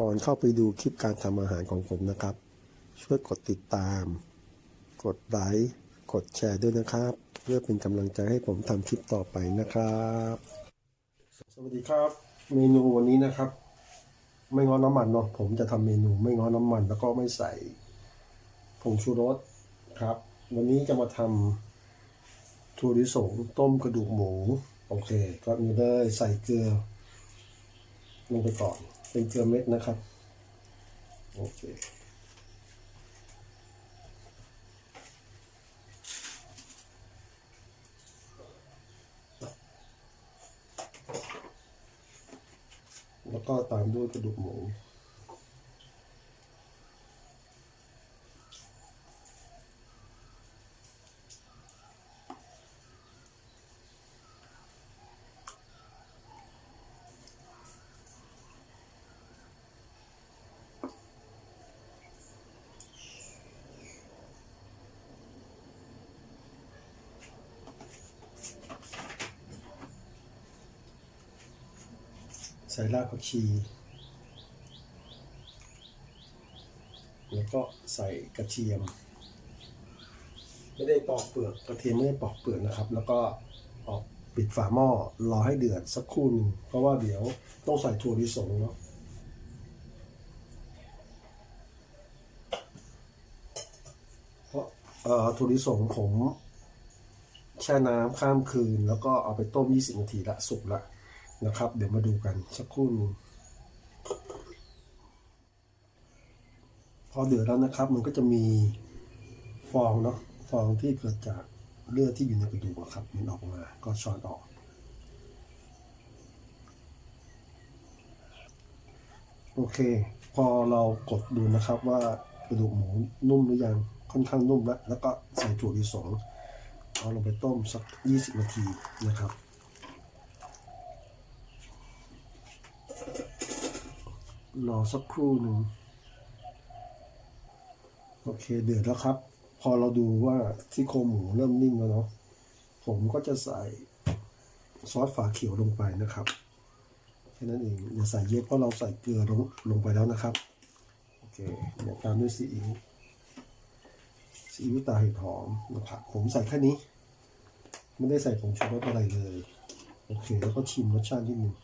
ก่อนเข้าไปดูคลิปการทำอาหารของผมนะครับ ช่วยกดติดตาม กดไลค์กดแชร์ด้วยนะครับ เพื่อเป็นกำลังใจให้ผมทำคลิปต่อไปนะครับ สวัสดีครับ เมนูวันนี้นะครับ ไม่ง้อน้ำมันเนาะผมจะทำเมนูไม่ง้อน้ำมัน แล้วก็ไม่ใส่ผงชูรสครับ วันนี้จะมาทำถั่วลิสงต้มกระดูกหมู โอเค ก็มีได้ใส่เกลือ ลงไปก่อน เป็นเกลือเม็ดนะครับ โอเคแล้วก็ตามด้วยกระดูกหมู ใส่รากผักชี แล้วก็ใส่กระเทียม ไม่ได้ปอกเปลือกกระเทียมไม่ได้ปอกเปลือกนะครับ แล้วก็ออกปิดฝาหม้อรอให้เดือดสักครู่หนึ่งเพราะว่าเดี๋ยวต้องใส่ถั่วลิสงเนาะเพราะเอ่อถั่วลิสงผมแช่น้ำข้ามคืน แล้วก็เอาไปต้ม 20 นาทีละสุกละ นะครับ เดี๋ยวมาดูกันสักครู่นึงพอเดือดแล้วนะครับ มันก็จะมีฟองเนาะฟองที่เกิดจากเลือดที่อยู่ในกระดูกครับ มันออกมาก็ช้อนออก โอเค พอเรากดดูนะครับว่ากระดูกหมูนุ่มหรือยังค่อนข้างนุ่มแล้วแล้วก็ใส่ถั่วลิสงเอาลงไปต้มสัก 20 นาทีนะครับ รอสักครู่หนึ่งโอเคเดือดแล้วครับ พอเราดูว่าที่โครงหมูเริ่มนิ่งแล้วเนาะผมก็จะใส่ซอสฝาเขียวลงไปนะครับแค่นั้นเองอย่าใส่เยอะเพราะเราใส่เกลือลงลงไปแล้วนะครับโอเคเดี๋ยวตามด้วยซีอิ๊วซีอิ๊วตาเห็ดหอมนะครับผมใส่แค่นี้ ไม่ได้ใส่ผงชูรสอะไรเลย โอเค แล้วก็ชิมรสชาตินิดนึง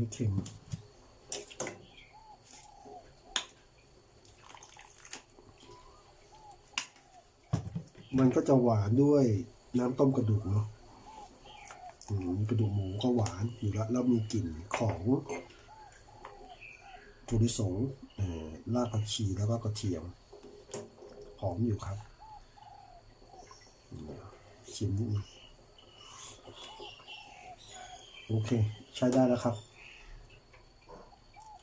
ยังไม่เค็มมันก็จะหวานด้วยน้ำต้มกระดูกเนาะกระดูกหมูก็หวานอยู่แล้วแล้วมีกลิ่นของถั่วลิสงรากผักชีแล้วก็กระเทียม หอมอยู่ครับอืมชิมนิดนึงโอเค ใช้ได้แล้วครับ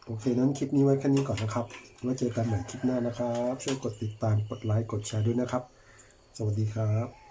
โอเคนั้นคลิปนี้ไว้แค่นี้ก่อนนะครับ ไว้เจอกันใหม่คลิปหน้านะครับ ช่วยกดติดตาม กดไลค์ กดแชร์ด้วยนะครับ สวัสดีครับ